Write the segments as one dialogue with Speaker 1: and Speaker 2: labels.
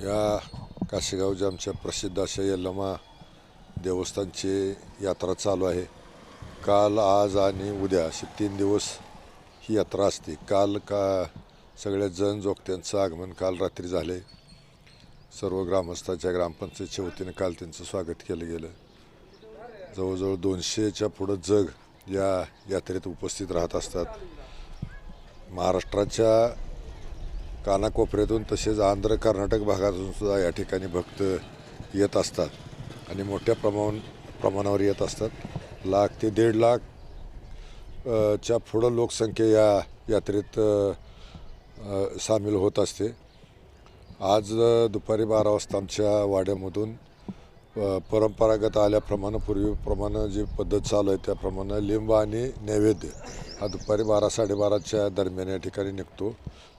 Speaker 1: या काशेगावच्या आमच्या प्रसिद्ध अशा यल्लमा देवस्थानची यात्रा चालू आहे. काल आज आणि उद्या असे तीन दिवस ही यात्रा असते. काल का सगळ्या जण जोगत्यांचं आगमन काल रात्री झाले. सर्व ग्रामस्थांच्या ग्रामपंचायतच्या वतीनं काल त्यांचं स्वागत केलं गेलं. जवळजवळ दोनशेच्या पुढं जग या यात्रेत उपस्थित राहत असतात. महाराष्ट्राच्या कानाकोपऱ्यातून तसेच आंध्र कर्नाटक भागातून सुद्धा या ठिकाणी भक्त येत असतात. आणि मोठ्या प्रमाण प्रमाणावर येत असतात. लाख ते दीड लाख च्या पुढं लोकसंख्या या यात्रेत सामील होत असते. आज दुपारी बारा वाजता आमच्या वाड्यामधून परंपरागत आल्याप्रमाणे पूर्वीप्रमाणे जी पद्धत चालू आहे त्याप्रमाणे लिंब आणि नैवेद्य हा दुपारी बारा साडेबाराच्या दरम्यान या ठिकाणी निघतो.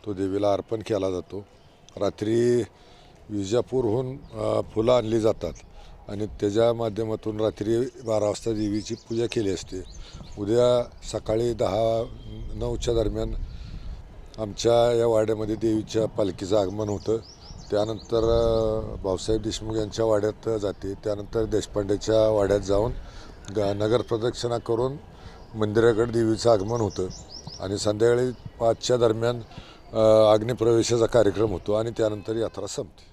Speaker 1: तो देवीला अर्पण केला जातो. रात्री विजापूरहून फुलं आणली जातात आणि त्याच्या माध्यमातून रात्री बारा वाजता देवीची पूजा केली असते. उद्या सकाळी दहा नऊच्या दरम्यान आमच्या या वाड्यामध्ये देवीच्या पालखीचं आगमन होतं. त्यानंतर भाऊसाहेब देशमुख यांच्या वाड्यात जाते. त्यानंतर देशपांडेच्या वाड्यात जाऊन ग नगर प्रदक्षिणा करून मंदिराकडे देवीचं आगमन होतं. आणि संध्याकाळी पाचच्या दरम्यान अग्निप्रवेशाचा कार्यक्रम होतो आणि त्यानंतर यात्रा संपते.